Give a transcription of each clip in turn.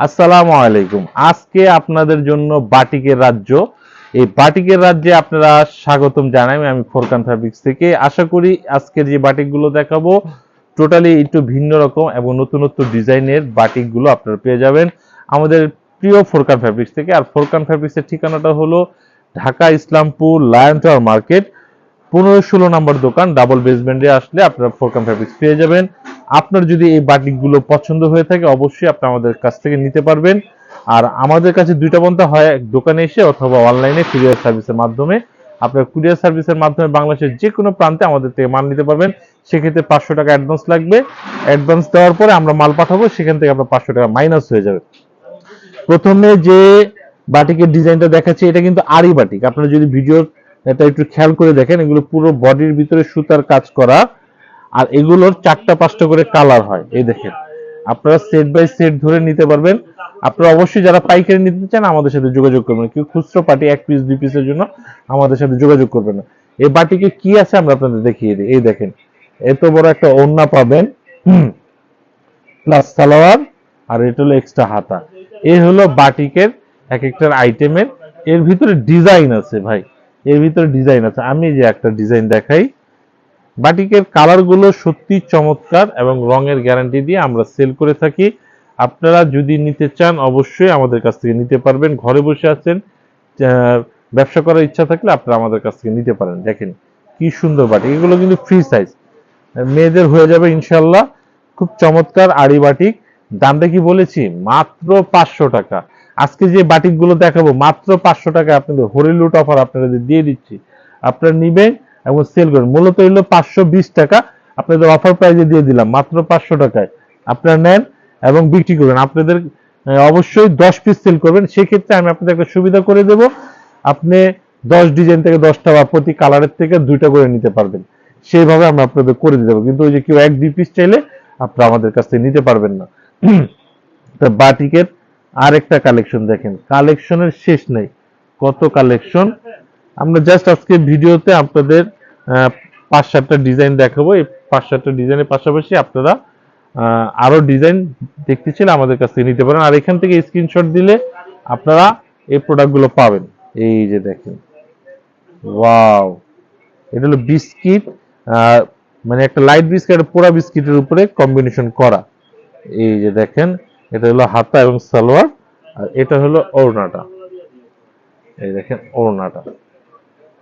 আসসালামু আলাইকুম। আজকে আপনাদের জন্য বাটিকের রাজ্য। এই বাটিকের রাজ্যে আপনারা স্বাগতম জানাই আমি ফোরকান ফ্যাব্রিক্স থেকে। আশা করি আজকের যে বাটিকগুলো দেখাবো, টোটালি একটু ভিন্ন রকম এবং নতুন নতুন ডিজাইনের বাটিকগুলো আপনারা পেয়ে যাবেন আমাদের প্রিয় ফোরকান ফ্যাব্রিক্স থেকে। আর ফোরকান ফ্যাব্রিক্সের ঠিকানাটা হলো Dhaka Islampur lion tower market, পনেরো ষোলো নম্বর দোকান, ডাবল বেসমেন্টে আসলে আপনারা ফোরকান ফ্যাব্রিক্স পেয়ে যাবেন। আপনার যদি এই বাটিকগুলো পছন্দ হয়ে থাকে, অবশ্যই আপনি আমাদের কাছ থেকে নিতে পারবেন। আর আমাদের কাছে দুইটা পন্থা হয়, এক দোকানে এসে অথবা অনলাইনে কুরিয়ার সার্ভিসের মাধ্যমে। আপনার কুরিয়ার সার্ভিসের মাধ্যমে বাংলাদেশের যে কোনো প্রান্তে আমাদের থেকে মাল নিতে পারবেন। সেক্ষেত্রে পাঁচশো টাকা অ্যাডভান্স লাগবে। অ্যাডভান্স দেওয়ার পরে আমরা মাল পাঠাবো, সেখান থেকে আপনার পাঁচশো টাকা মাইনাস হয়ে যাবে। প্রথমে যে বাটিকের ডিজাইনটা দেখাচ্ছি, এটা কিন্তু আরি বাটিক। আপনারা যদি ভিডিও এটা একটু খেয়াল করে দেখেন, এগুলো পুরো বডির ভিতরে সুতার কাজ করা। আর এগুলোর চারটা পাঁচটা করে কালার হয়, এই দেখেন। আপনারা সেট বাই সেট ধরে নিতে পারবেন। আপনারা অবশ্যই যারা পাইকারি নিতে চান, আমাদের সাথে যোগাযোগ করবেন। কেউ খুচরো পার্টি এক পিস দুই পিসের জন্য আমাদের সাথে যোগাযোগ করবেন না। এই বাটিকে কি আছে আমরা আপনাদের দেখিয়ে দিই। এই দেখেন, এত বড় একটা ওড়না পাবেন। প্লাস সালোয়ার, আর এটা হলো এক্সট্রা হাতা। এই হলো বাটিকের এক একটার আইটেমের এর ভিতরে ডিজাইন আছে ভাই। এর ভিতরে ডিজাইন আছে। আমি যে একটা ডিজাইন দেখাই। বাটিকের কালারগুলো সত্যি চমৎকার এবং রঙের গ্যারান্টি দিয়ে আমরা সেল করে থাকি। আপনারা যদি নিতে চান, অবশ্যই আমাদের কাছ থেকে নিতে পারবেন। ঘরে বসে আছেন ব্যবসা করার ইচ্ছা থাকলে আপনারা আমাদের কাছ থেকে নিতে পারেন। দেখেন কি সুন্দর বাটিক। এগুলো কিন্তু ফ্রি সাইজ মেয়েদের হয়ে যাবে ইনশাল্লাহ খুব চমৎকার আড়ি বাটিক। দামটা কি বলেছি? মাত্র পাঁচশো টাকা। আজকে যে বাটিকগুলো দেখাবো, মাত্র পাঁচশো টাকা আপনাদের হরিলুট অফার আপনাদের দিয়ে দিচ্ছি। আপনারা নিবেন এবং সেল করবেন। মূলত হলো পাঁচশো টাকা। আপনাদের অফার প্রাইজে দিয়ে দিলাম, মাত্র পাঁচশো টাকায়। আপনারা নেন এবং বিক্রি করবেন। আপনাদের অবশ্যই দশ পিস সেল করবেন। সেক্ষেত্রে আমি আপনাদের একটা সুবিধা করে দেব। আপনি দশ ডিজাইন থেকে দশটা বা প্রতি কালারের থেকে দুইটা করে নিতে পারবেন। সেইভাবে আমরা আপনাদের করে দিতে পারব কিন্তু ওই যে কেউ এক দুই পিস চাইলে আপনারা আমাদের কাছ থেকে নিতে পারবেন না। তা বাটিকের আরেকটা কালেকশন দেখেন। কালেকশনের শেষ নেই। কত কালেকশন আমরা জাস্ট আজকে ভিডিওতে আপনাদের পাঁচ সাতটা ডিজাইন দেখাবো। এই পাঁচ সাতটা ডিজাইনের পাশাপাশি আপনারা আহ, আরও ডিজাইন দেখতে চাইলে আমাদের কাছ থেকে নিতে পারেন। আর এখান থেকে স্ক্রিনশট দিলে আপনারা এই প্রোডাক্টগুলো পাবেন। এই যে দেখেন। ওয়াও এটা হলো বিস্কিট মানে একটা লাইট বিস্কিট পোড়া বিস্কিটের উপরে কম্বিনেশন করা। এই যে দেখেন এটা হলো হাতা এবং সালোয়ার আর এটা হলো ওড়নাটা। এই দেখেন ওড়নাটা।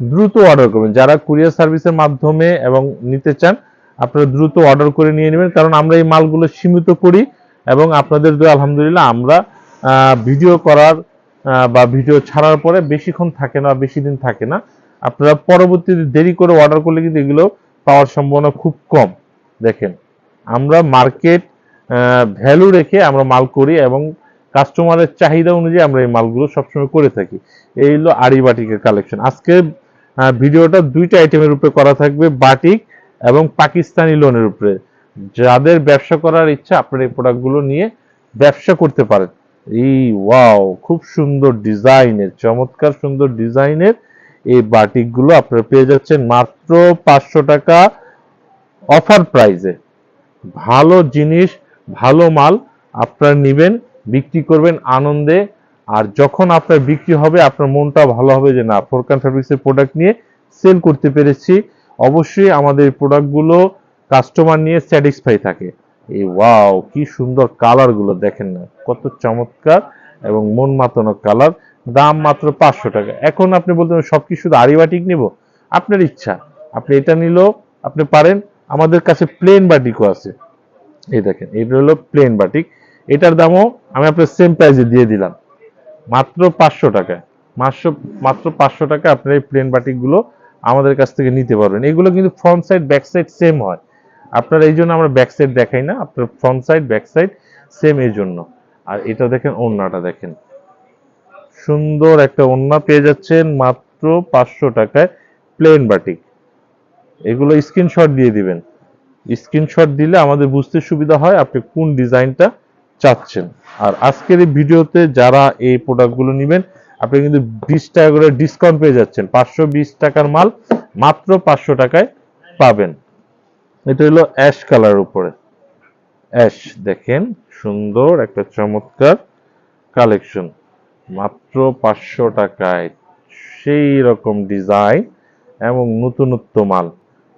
দ্রুত অর্ডার করবেন। যারা কুরিয়ার সার্ভিসের মাধ্যমে এবং নিতে চান, আপনারা দ্রুত অর্ডার করে নিয়ে নেবেন, কারণ আমরা এই মালগুলো সীমিত করি এবং আপনাদের দোয়া, আলহামদুলিল্লাহ, আমরা ভিডিও করার বা ভিডিও ছাড়ার পরে বেশিক্ষণ থাকে না, বেশি দিন থাকে না। আপনারা পরবর্তীতে দেরি করে অর্ডার করলে কিন্তু এগুলো পাওয়ার সম্ভাবনা খুব কম। দেখেন, আমরা মার্কেট ভ্যালু রেখে আমরা মাল করি এবং কাস্টমারের চাহিদা অনুযায়ী আমরা এই মালগুলো সবসময় করে থাকি। এই হলো আড়ি বাটিকের কালেকশন আজকে ভিডিওটা দুইটা আইটেমের উপরে করা থাকবে বাটিক এবং পাকিস্তানি লোনের উপরে। যাদের ব্যবসা করার ইচ্ছা, আপনারা এই প্রোডাক্টগুলো নিয়ে ব্যবসা করতে পারেন। এই ওয়াও খুব সুন্দর ডিজাইনের, চমৎকার সুন্দর ডিজাইনের এই বাটিকগুলো আপনারা পেয়ে যাচ্ছেন মাত্র পাঁচশো টাকা অফার প্রাইজে ভালো জিনিস, ভালো মাল আপনারা নেবেন, বিক্রি করবেন আনন্দে। আর যখন আপনার বিক্রি হবে, আপনার মনটা ভালো হবে যে না ফোরকান ফ্যাব্রিক্সের প্রোডাক্ট নিয়ে সেল করতে পেরেছি। অবশ্যই আমাদের প্রোডাক্টগুলো কাস্টমার নিয়ে স্যাটিসফাই থাকে। এই ওয়াও কি সুন্দর কালারগুলো দেখেন না, কত চমৎকার এবং মন মাতানো কালার দাম মাত্র পাঁচশো টাকা। এখন আপনি বলতেন সব কি শুধু আড়িবাটিক নিব? আপনার ইচ্ছা, আপনি এটা নিলেও আপনি পারেন। আমাদের কাছে প্লেন বাটিকও আছে। এই দেখেন, এটা হলো প্লেন বাটিক। এটার দামও আমি আপনার সেম প্রাইসে দিয়ে দিলাম। মাত্র পাঁচশো টাকায় মাত্র মাত্র পাঁচশো টাকা আপনার এই প্লেন বাটিকগুলো আমাদের কাছ থেকে নিতে পারবেন। এগুলো কিন্তু front side back side same হয়। আপনার এই জন্য আমরা ব্যাক সাইড দেখাই না, আপনার front side back side same এই জন্য। আর এটা দেখেন ওড়নাটা দেখেন। সুন্দর একটা ওড়না পেয়ে যাচ্ছেন মাত্র পাঁচশো টাকায় প্লেন বাটিক। এগুলো স্ক্রিনশট দিয়ে দিবেন। স্ক্রিনশট দিলে আমাদের বুঝতে সুবিধা হয় আপনি কোন ডিজাইনটা চাচ্ছেন। আর আজকের এই ভিডিওতে যারা এই প্রোডাক্টগুলো নেবেন, আপনি কিন্তু বিশ টাকা করে ডিসকাউন্ট পেয়ে যাচ্ছেন। পাঁচশো বিশ টাকার মাল মাত্র পাঁচশো টাকায় পাবেন। এটা হলো অ্যাশ কালার উপরে। অ্যাশ দেখেন, সুন্দর একটা চমৎকার কালেকশন মাত্র পাঁচশো টাকায় সেই রকম ডিজাইন এবং নতুনত্ব মাল।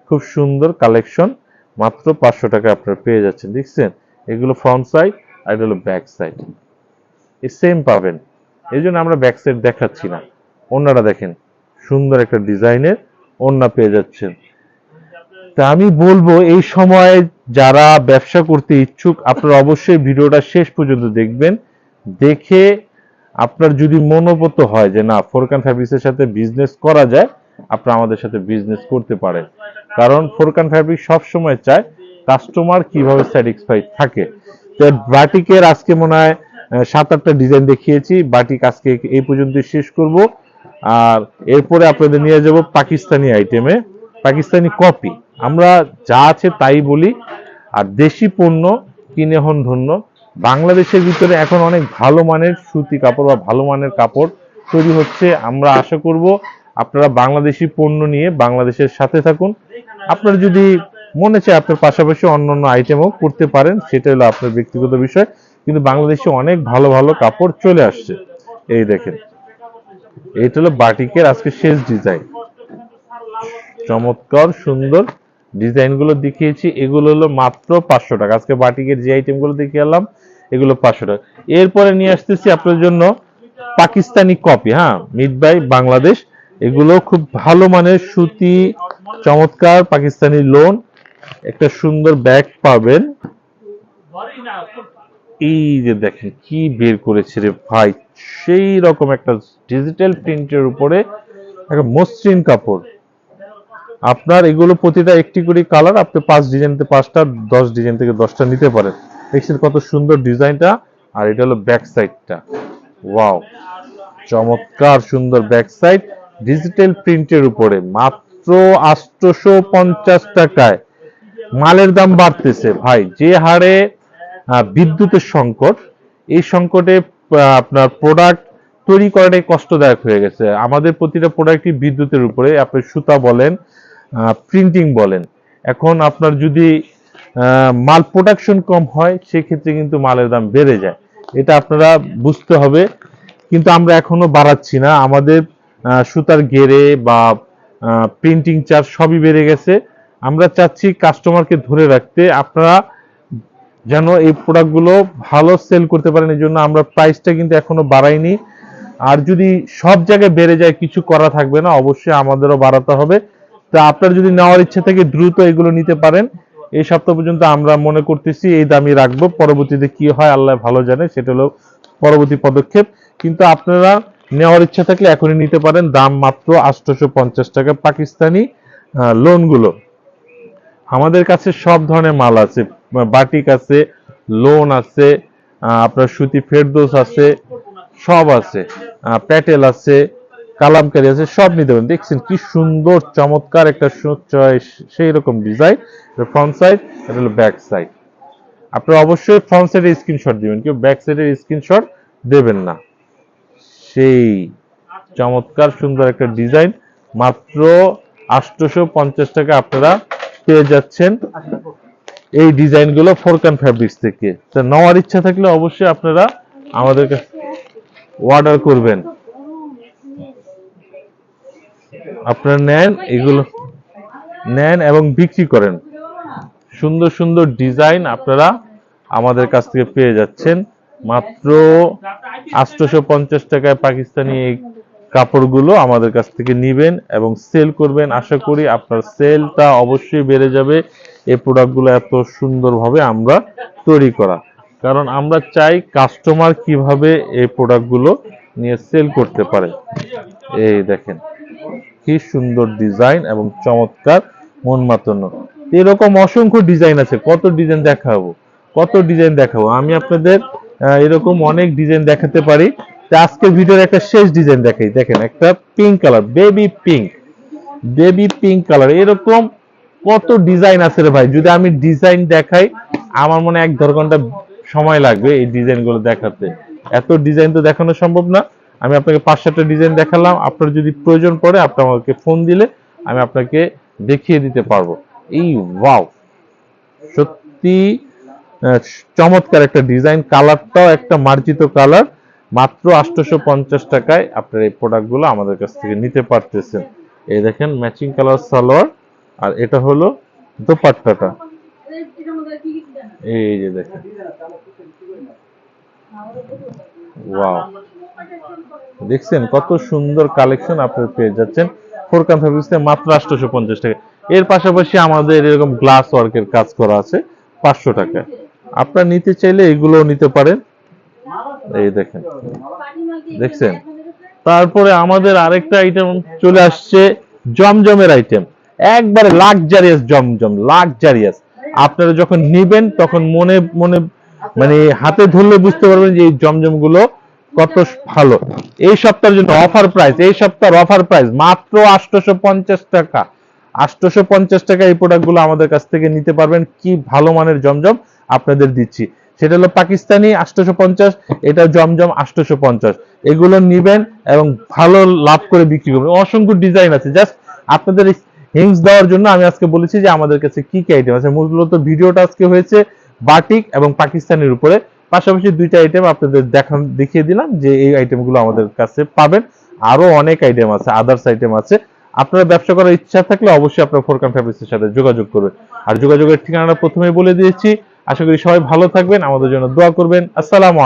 খুব সুন্দর কালেকশন মাত্র পাঁচশো টাকায় আপনারা পেয়ে যাচ্ছেন, দেখছেন? এগুলো ফ্রন্ট সাইড আর এটা হলো ব্যাক সাইড এই সেম পাবেন। এই জন্য আমরা ব্যাক সাইড দেখাচ্ছি না। অন্যরা দেখেন, সুন্দর একটা ডিজাইনের ওন্না পেয়ে যাচ্ছেন। তা আমি বলব, এই সময় যারা ব্যবসা করতে ইচ্ছুক, আপনারা অবশ্যই ভিডিওটা শেষ পর্যন্ত দেখবেন। দেখে আপনার যদি মনোবত হয় যে না ফোরকান ফ্যাব্রিক্সের সাথে বিজনেস করা যায়, আপনারা আমাদের সাথে বিজনেস করতে পারেন। কারণ ফোরকান ফ্যাব্রিক সব সময় চায় কাস্টমার কীভাবে স্যাটিসফাইড থাকে। বাটিকের আজকে মনে হয় সাত আটটা ডিজাইন দেখিয়েছি। বাটিক আজকে এই পর্যন্ত শেষ করব। আর এরপরে আপনাদের নিয়ে যাব পাকিস্তানি আইটেমে পাকিস্তানি কপি আমরা যা আছে তাই বলি। আর দেশি পণ্য কিনে হন ধন্য বাংলাদেশের ভিতরে এখন অনেক ভালো মানের সুতি কাপড় বা ভালো মানের কাপড় তৈরি হচ্ছে। আমরা আশা করব আপনারা বাংলাদেশি পণ্য নিয়ে বাংলাদেশের সাথে থাকুন। আপনার যদি মনে চায় আপনার পাশাপাশি অন্যান্য আইটেমও করতে পারেন, সেটা হলো আপনার ব্যক্তিগত বিষয়। কিন্তু বাংলাদেশে অনেক ভালো ভালো কাপড় চলে আসছে। এই দেখেন। এইটা হলো বাটিকের আজকে শেষ ডিজাইন চমৎকার, সুন্দর ডিজাইনগুলো দেখিয়েছি। এগুলো হলো মাত্র পাঁচশো টাকা। আজকে বাটিকের যে আইটেমগুলো দেখিয়ে এলাম, এগুলো পাঁচশো টাকা। এরপরে নিয়ে আসতেছি আপনার জন্য পাকিস্তানি কপি হ্যাঁ? Made by Bangladesh. এগুলো খুব ভালো মানের সুতি, চমৎকার পাকিস্তানি লোন একটা সুন্দর ব্যাগ পাবেন। এই যে দেখেন কি বের করেছে রে ভাই, সেই রকম একটা ডিজিটাল প্রিন্টের উপরে একটা মসৃণ কাপড়। আপনার এগুলো প্রতিটা একটি করে কালার আপনি পাঁচ ডিজাইন থেকে পাঁচটা, দশ ডিজাইন থেকে দশটা নিতে পারেন। দেখছেন কত সুন্দর ডিজাইনটা, আর এটা হলো ব্যাক সাইডটা ওয়াও চমৎকার সুন্দর ব্যাক সাইড ডিজিটাল প্রিন্টের উপরে, মাত্র আটশোশো পঞ্চাশ টাকায়। মালের দাম বাড়তেছে। ভাই, যে হারে বিদ্যুতের সংকট, এই সংকটে আপনার প্রোডাক্ট তৈরি করাটাই কষ্টদায়ক হয়ে গেছে। আমাদের প্রতিটা প্রোডাক্টই বিদ্যুতের উপরে। আপনি সুতা বলেন প্রিন্টিং বলেন। এখন আপনার যদি মাল প্রোডাকশন কম হয়, সেক্ষেত্রে কিন্তু মালের দাম বেড়ে যায়। এটা আপনারা বুঝতে হবে। কিন্তু আমরা এখনও বাড়াচ্ছি না। আমাদের সুতার গেরে বা প্রিন্টিং চার্জ সবই বেড়ে গেছে। আমরা চাচ্ছি কাস্টমারকে ধরে রাখতে। আপনারা যেন এই প্রোডাক্টগুলো ভালো সেল করতে পারেন, এই জন্য আমরা প্রাইসটা কিন্তু এখনও বাড়াইনি। আর যদি সব জায়গায় বেড়ে যায়, কিছু করা থাকবে না, অবশ্যই আমাদেরও বাড়াতে হবে। তা আপনার যদি নেওয়ার ইচ্ছে থেকে, দ্রুত এগুলো নিতে পারেন। এই সপ্তাহ পর্যন্ত আমরা মনে করতেছি, এই দামই রাখব। পরবর্তীতে কি হয়, আল্লাহ ভালো জানে, সেটা হলো পরবর্তী পদক্ষেপ। কিন্তু আপনারা নেওয়ার ইচ্ছা থাকলে এখনই নিতে পারেন। দাম মাত্র পঞ্চাশ টাকা পাকিস্তানি লোনগুলো আমাদের কাছে সব ধরনের মাল আছে, বাটিক আছে, লোন আছে আপনার সুতি ফেরদোস আছে, সব আছে প্যাটেল আছে, কালামকারি আছে, সব নিতে পারেন। দেখছেন কি সুন্দর, চমৎকার একটা সেই রকম ডিজাইন। ফ্রন্ট সাইড এটা হলো ব্যাক সাইড আপনারা অবশ্যই ফ্রন্ট সাইডের স্ক্রিনশট দিবেন, কেউ ব্যাক সাইডের স্ক্রিনশট দেবেন না। সেই চমৎকার সুন্দর একটা ডিজাইন, মাত্র আটশোশো পঞ্চাশ টাকা আপনারা পেয়ে যাচ্ছেন এই ডিজাইনগুলো ফোরকান ফ্যাব্রিক্স থেকে। তা নেওয়ার ইচ্ছা থাকলে অবশ্যই আপনারা আমাদের অর্ডার করবেন। আপনারা নেন, এগুলো নেন এবং বিক্রি করেন। সুন্দর সুন্দর ডিজাইন আপনারা আমাদের কাছ থেকে পেয়ে যাচ্ছেন। মাত্র আটশোশো পঞ্চাশ টাকায় পাকিস্তানি কাপড়গুলো আমাদের কাছ থেকে নিবেন এবং সেল করবেন। আশা করি আপনার সেলটা অবশ্যই বেড়ে যাবে। এই প্রোডাক্টগুলো এত সুন্দরভাবে আমরা তৈরি করা। কারণ আমরা চাই কাস্টমার কীভাবে এই প্রোডাক্টগুলো নিয়ে সেল করতে পারে। এই দেখেন, কি সুন্দর ডিজাইন এবং চমৎকার মন মাতানো এরকম অসংখ্য ডিজাইন আছে। কত ডিজাইন দেখাবো? কত ডিজাইন দেখাবো? আমি আপনাদের এরকম অনেক ডিজাইন দেখাতে পারি। আজকের ভিডিওর একটা শেষ ডিজাইন দেখাই। দেখেন, একটা pink colour baby pink baby pink colour এরকম কত ডিজাইন আছে রে ভাই। যদি আমি ডিজাইন দেখাই, আমার মনে এক দেড় ঘণ্টা সময় লাগবে এই ডিজাইনগুলো দেখাতে। এত ডিজাইন তো দেখানো সম্ভব না। আমি আপনাকে পাঁচ সাতটা ডিজাইন দেখালাম। আপনার যদি প্রয়োজন পড়ে, আপনি আমাকে ফোন দিলে আমি আপনাকে দেখিয়ে দিতে পারব। এই ওয়াও সত্যি চমৎকার একটা ডিজাইন কালারটাও একটা মার্জিত কালার মাত্র আটশোশো পঞ্চাশ টাকায় আপনার এই প্রোডাক্টগুলো আমাদের কাছ থেকে নিতে পারতেছেন। এই দেখেন ম্যাচিং কালার সালোয়ার, আর এটা হলো দোপাট্টাটা। এই যে দেখেন। দেখছেন কত সুন্দর কালেকশন আপনারা পেয়ে যাচ্ছেন। ফোরকান মাত্র আটশোশো পঞ্চাশ টাকা। এর পাশাপাশি আমাদের এরকম গ্লাস ওয়ার্কের কাজ করা আছে পাঁচশো টাকা আপনারা নিতে চাইলে এগুলোও নিতে পারেন। এই দেখেন। দেখছেন? তারপরে আমাদের আরেকটা আইটেম চলে আসছে, জমজমের আইটেম একবারে লাক্সারিয়াস জমজম লাক্সারিয়াস আপনারা যখন নিবেন, তখন মনে মনে মানে হাতে ধরলে বুঝতে পারবেন যে এই জমজমগুলো কত ভালো। এই সপ্তাহের জন্য অফার প্রাইস এই সপ্তাহের অফার প্রাইস মাত্র আটশোশো পঞ্চাশ টাকা। আটশোশো পঞ্চাশ টাকা এই প্রোডাক্টগুলো আমাদের কাছ থেকে নিতে পারবেন। কি ভালো মানের জমজম আপনাদের দিচ্ছি। সেটা হলো পাকিস্তানি আটশোশো পঞ্চাশ, এটা জমজম আটশোশো পঞ্চাশ। এগুলো নিবেন এবং ভালো লাভ করে বিক্রি করবেন। অসংখ্য ডিজাইন আছে। জাস্ট আপনাদের হিংস দেওয়ার জন্য আমি আজকে বলেছি যে আমাদের কাছে কি কি আইটেম আছে। মূলত ভিডিওটা আজকে হয়েছে বাটিক এবং পাকিস্তানের উপরে। পাশাপাশি দুইটা আইটেম আপনাদের দেখান দেখিয়ে দিলাম যে এই আইটেমগুলো আমাদের কাছে পাবেন। আরও অনেক আইটেম আছে আদার্স আইটেম আছে। আপনারা ব্যবসা করার ইচ্ছা থাকলে অবশ্যই আপনার ফোরকান ফ্যাব্রিক্সের সাথে যোগাযোগ করবেন। আর যোগাযোগের ঠিকানাটা প্রথমে বলে দিয়েছি। আশা করি সবাই ভালো থাকবেন আমাদের জন্য দোয়া করবেন। আসসালামু